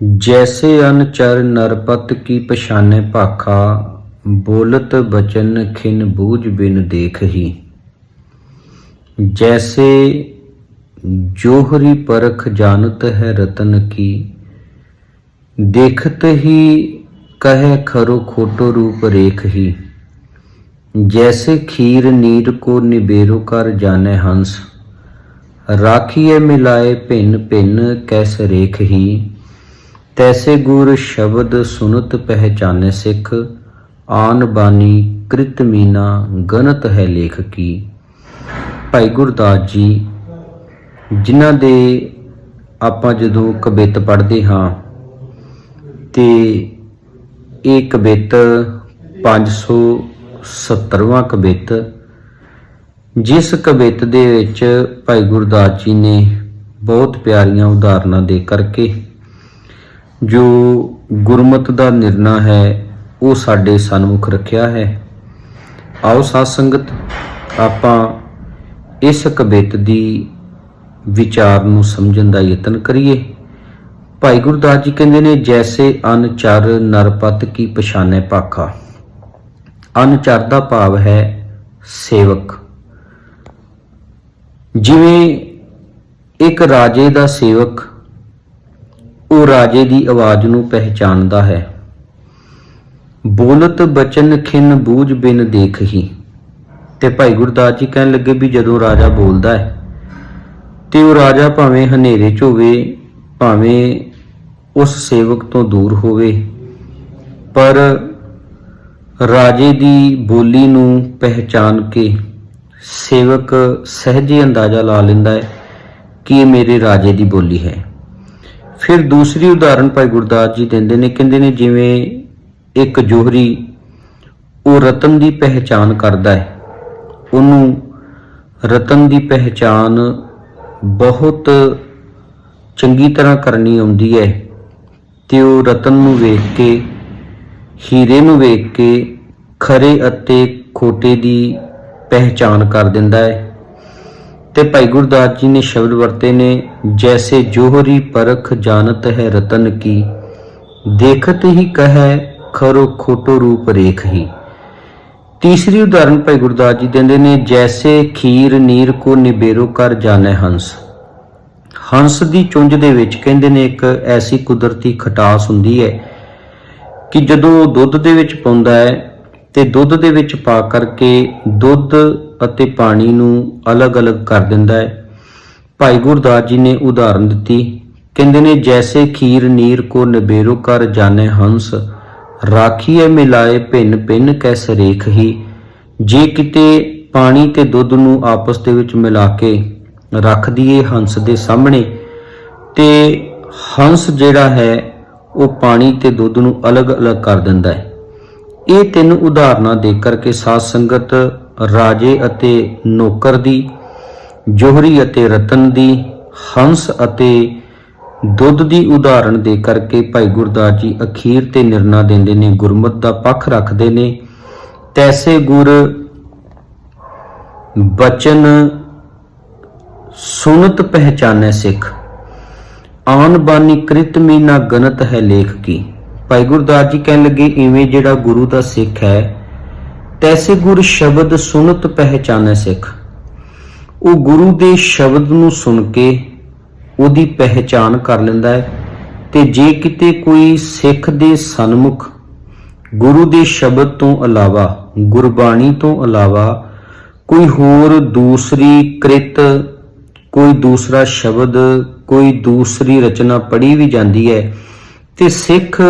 ਜੈਸੇ ਅਨਚਰ ਨਰਪਤ ਕੀ ਪਛਾਨੇ ਭਾਖਾ, ਬੋਲਤ ਬਚਨ ਖਿਨ ਬੂਝ ਬਿਨ ਦੇਖਹੀ। ਜੈਸੇ ਜੋਹਰੀ ਪਰਖ ਜਾਣਤ ਹੈ ਰਤਨ ਕੀ, ਦੇਖਤ ਹੀ ਕਹੇ ਖਰੋ ਖੋਟੋ ਰੂਪ ਰੇਖ ਹੀ ਜੈਸੇ ਖੀਰ ਨੀਰ ਕੋ ਨਿਬੇਰੋ ਕਰ ਜਾਣੇ ਹੰਸ ਰਾਖੀਏ ਮਿਲਾਏ ਭਿੰਨ ਭਿੰਨ ਕੈਸ ਰੇਖ ਹੀ ਤੈਸੇ ਗੁਰ ਸ਼ਬਦ ਸੁਨਤ ਪਹਿਚਾਨੇ ਸਿੱਖ, ਆਨ ਬਾਣੀ ਕ੍ਰਿਤ ਮੀਨਾ ਗਨਤ ਹੈ ਲੇਖ ਕੀ। ਭਾਈ ਗੁਰਦਾਸ ਜੀ, ਜਿਨ੍ਹਾਂ ਦੇ ਆਪਾਂ ਜਦੋਂ ਕਵਿਤ ਪੜ੍ਹਦੇ ਹਾਂ, ਤੇ ਇਹ ਕਵਿਤ 570ਵਾਂ ਕਵਿਤ ਜਿਸ ਕਵਿਤ ਦੇ ਵਿੱਚ ਭਾਈ ਗੁਰਦਾਸ ਜੀ ਨੇ ਬਹੁਤ ਪਿਆਰੀਆਂ ਉਦਾਹਰਨਾਂ ਦੇ ਕਰਕੇ ਜੋ ਗੁਰਮਤ ਦਾ ਨਿਰਣਾ ਹੈ, ਉਹ ਸਾਡੇ ਸਨਮੁਖ ਰੱਖਿਆ ਹੈ। ਆਓ ਸਾਧ ਸੰਗਤ ਆਪਾਂ ਇਸ ਕਵਿਤ ਦੀ ਵਿਚਾਰ ਨੂੰ ਸਮਝਣ ਦਾ ਯਤਨ ਕਰੀਏ। ਭਾਈ ਗੁਰਦਾਸ ਜੀ ਕਹਿੰਦੇ ਨੇ, ਜੈਸੇ ਅਨਚਰ ਨਰਪਤ ਕੀ ਪਛਾਨੇ ਪਾਖਾ ਅਨਚਰ ਦਾ ਭਾਵ ਹੈ ਸੇਵਕ। ਜਿਵੇਂ ਇੱਕ ਰਾਜੇ ਦਾ ਸੇਵਕ ਉਹ ਰਾਜੇ ਦੀ ਆਵਾਜ਼ ਨੂੰ ਪਹਿਚਾਣਦਾ ਹੈ। ਬੋਲਤ ਬਚਨ ਖਿਨ ਬੂਝ ਬਿਨ ਦੇਖ ਹੀ ਤੇ ਭਾਈ ਗੁਰਦਾਸ ਜੀ ਕਹਿਣ ਲੱਗੇ ਵੀ ਜਦੋਂ ਰਾਜਾ ਬੋਲਦਾ ਹੈ, ਤੇ ਉਹ ਰਾਜਾ ਭਾਵੇਂ ਹਨੇਰੇ 'ਚ ਹੋਵੇ, ਭਾਵੇਂ ਉਸ ਸੇਵਕ ਤੋਂ ਦੂਰ ਹੋਵੇ, ਪਰ ਰਾਜੇ ਦੀ ਬੋਲੀ ਨੂੰ ਪਹਿਚਾਨ ਕੇ ਸੇਵਕ ਸਹਜੇ ਅੰਦਾਜ਼ਾ ਲਾ ਲੈਂਦਾ ਹੈ ਕਿ ਇਹ ਮੇਰੇ ਰਾਜੇ ਦੀ ਬੋਲੀ ਹੈ। ਫਿਰ ਦੂਸਰੀ ਉਦਾਹਰਣ ਭਾਈ ਗੁਰਦਾਸ ਜੀ ਦਿੰਦੇ ਨੇ, ਕਹਿੰਦੇ ਨੇ ਜਿਵੇਂ ਇੱਕ ਜੋਹਰੀ ਉਹ ਰਤਨ ਦੀ ਪਹਿਚਾਨ ਕਰਦਾ ਹੈ। ਉਹਨੂੰ ਰਤਨ ਦੀ ਪਹਿਚਾਨ ਬਹੁਤ ਚੰਗੀ ਤਰ੍ਹਾਂ ਕਰਨੀ ਆਉਂਦੀ ਹੈ ਤੇ ਉਹ ਰਤਨ ਨੂੰ ਵੇਖ ਕੇ, ਹੀਰੇ ਨੂੰ ਵੇਖ ਕੇ ਖਰੇ ਅਤੇ ਖੋਟੇ ਦੀ ਪਹਿਚਾਨ ਕਰ ਦਿੰਦਾ ਹੈ। ਤੇ ਭਾਈ ਗੁਰਦਾਸ ਜੀ ਨੇ ਸ਼ਬਦ ਵਰਤੇ ਨੇ, ਜੈਸੇ ਜੋਹਰੀ ਪਰਖ ਜਾਣਤ ਹੈ ਰਤਨ ਕੀ, ਦੇਖਤ ਹੀ ਕਹੈ ਖਰੋ ਖੋਟੋ ਰੂਪ ਰੇਖ ਹੀ। ਤੀਸਰੀ ਉਦਾਹਰਨ ਭਾਈ ਗੁਰਦਾਸ ਜੀ ਦਿੰਦੇ ਨੇ, ਜੈਸੇ ਖੀਰ ਨੀਰ ਕੋ ਨਿਬੇਰੋ ਕਰ ਜਾਣੈ ਹੰਸ। ਹੰਸ ਦੀ ਚੁੰਝ ਦੇ ਵਿੱਚ ਕਹਿੰਦੇ ਨੇ, ਇੱਕ ਐਸੀ ਕੁਦਰਤੀ ਖਟਾਸ ਹੁੰਦੀ ਹੈ ਕਿ ਜਦੋਂ ਉਹ ਦੁੱਧ ਦੇ ਵਿੱਚ ਪਾਉਂਦਾ ਹੈ, ਤੇ ਦੁੱਧ ਦੇ ਵਿੱਚ ਪਾ ਕਰਕੇ ਦੁੱਧ ਅਤੇ ਪਾਣੀ ਨੂੰ ਅਲੱਗ-ਅਲੱਗ ਕਰ ਦਿੰਦਾ ਹੈ। ਭਾਈ ਗੁਰਦਾਸ ਜੀ ਨੇ ਉਦਾਹਰਨ ਦਿੱਤੀ, ਕਹਿੰਦੇ ਨੇ, ਜੈਸੇ ਖੀਰ ਨੀਰ ਕੋ ਨਬੇਰੋ ਕਰ ਜਾਣੇ ਹੰਸ ਰਾਖੀਏ ਮਿਲਾਏ ਭਿੰਨ ਭਿੰਨ ਕੈਸ ਰੇਖ ਹੀ। ਜੇ ਕਿਤੇ ਪਾਣੀ ਤੇ ਦੁੱਧ ਨੂੰ ਆਪਸ ਦੇ ਵਿੱਚ ਮਿਲਾ ਕੇ ਰੱਖ ਦਈਏ ਹੰਸ ਦੇ ਸਾਹਮਣੇ, ਤੇ ਹੰਸ ਜਿਹੜਾ ਹੈ, ਉਹ ਪਾਣੀ ਤੇ ਦੁੱਧ ਨੂੰ ਅਲੱਗ-ਅਲੱਗ ਕਰ ਦਿੰਦਾ ਹੈ। ਇਹ ਤਿੰਨ ਉਦਾਹਰਨਾਂ ਦੇ ਕਰਕੇ ਸਾਧ ਸੰਗਤ ਰਾਜੇ ਅਤੇ ਨੌਕਰ ਦੀ, ਜੋਹਰੀ ਅਤੇ ਰਤਨ ਦੀ, ਹੰਸ ਅਤੇ ਦੁੱਧ ਦੀ ਉਦਾਹਰਣ ਦੇ ਕਰਕੇ ਭਾਈ ਗੁਰਦਾਸ ਜੀ ਅਖੀਰ ਤੇ ਨਿਰਣਾ ਦਿੰਦੇ ਨੇ, ਗੁਰਮਤ ਦਾ ਪੱਖ ਰੱਖਦੇ ਨੇ। ਤੈਸੇ ਗੁਰ ਬਚਨ ਸੁਨਤ ਪਹਿਚਾਨੈ ਸਿੱਖ। ਆਨ ਬਾਨੀ ਕ੍ਰਿਤ ਮੀਨਾ ਗਨਤ ਹੈ ਲੇਖ ਕੀ। ਭਾਈ ਗੁਰਦਾਸ ਜੀ ਕਹਿਣ ਲੱਗੇ, ਇਵੇਂ ਜਿਹੜਾ ਗੁਰੂ ਦਾ ਸਿੱਖ ਹੈ ਤੈਸੇ ਗੁਰ ਸ਼ਬਦ ਸੁਨਤ ਪਹਿਚਾਨੈ ਸਿੱਖ। ਉਹ ਗੁਰੂ ਦੇ ਸ਼ਬਦ ਨੂੰ ਸੁਣ ਕੇ ਉਹਦੀ ਪਹਿਚਾਨ ਕਰ ਲੈਂਦਾ ਹੈ ਤੇ ਜੇ ਕਿਤੇ ਕੋਈ ਸਿੱਖ ਦੇ ਸਨਮੁਖ ਗੁਰੂ ਦੇ ਸ਼ਬਦ ਤੋਂ ਇਲਾਵਾ, ਗੁਰਬਾਣੀ ਤੋਂ ਇਲਾਵਾ ਕੋਈ ਹੋਰ ਦੂਸਰੀ ਕ੍ਰਿਤ, ਕੋਈ ਦੂਸਰਾ ਸ਼ਬਦ, ਕੋਈ ਦੂਸਰੀ ਰਚਨਾ ਪੜ੍ਹੀ ਵੀ ਜਾਂਦੀ ਹੈ ਤੇ ਸਿੱਖ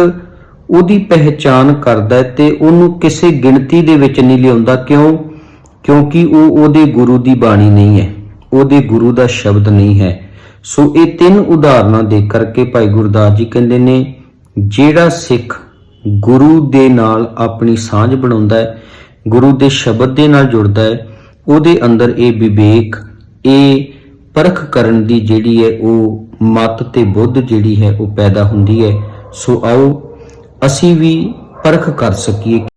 ਉਹਦੀ ਪਹਿਚਾਨ ਕਰਦਾ ਹੈ ਤੇ ਉਹਨੂੰ ਕਿਸੇ ਗਿਣਤੀ ਦੇ ਵਿੱਚ ਨਹੀਂ ਲਿਆਉਂਦਾ। ਕਿਉਂ? ਕਿਉਂਕਿ ਉਹ ਉਹਦੇ ਗੁਰੂ ਦੀ ਬਾਣੀ ਨਹੀਂ ਹੈ। ਉਹਦੇ ਗੁਰੂ ਦਾ ਸ਼ਬਦ ਨਹੀਂ ਹੈ। ਸੋ ਇਹ ਤਿੰਨ ਉਦਾਹਰਨਾਂ ਦੇ ਕਰਕੇ ਭਾਈ ਗੁਰਦਾਸ ਜੀ ਕਹਿੰਦੇ ਨੇ, ਜਿਹੜਾ ਸਿੱਖ ਗੁਰੂ ਦੇ ਨਾਲ ਆਪਣੀ ਸਾਂਝ ਬਣਾਉਂਦਾ ਹੈ, ਗੁਰੂ ਦੇ ਸ਼ਬਦ ਦੇ ਨਾਲ ਜੁੜਦਾ ਹੈ, ਉਹਦੇ ਅੰਦਰ ਇਹ ਵਿਵੇਕ, ਇਹ ਪਰਖ ਕਰਨ ਦੀ ਜਿਹੜੀ ਹੈ ਉਹ ਮਤ ਤੇ ਬੁੱਧ ਜਿਹੜੀ ਹੈ ਉਹ ਪੈਦਾ ਹੁੰਦੀ ਹੈ। ਸੋ ਆਓ ਅਸੀਂ ਵੀ ਪਰਖ ਕਰ ਸਕੀਏ।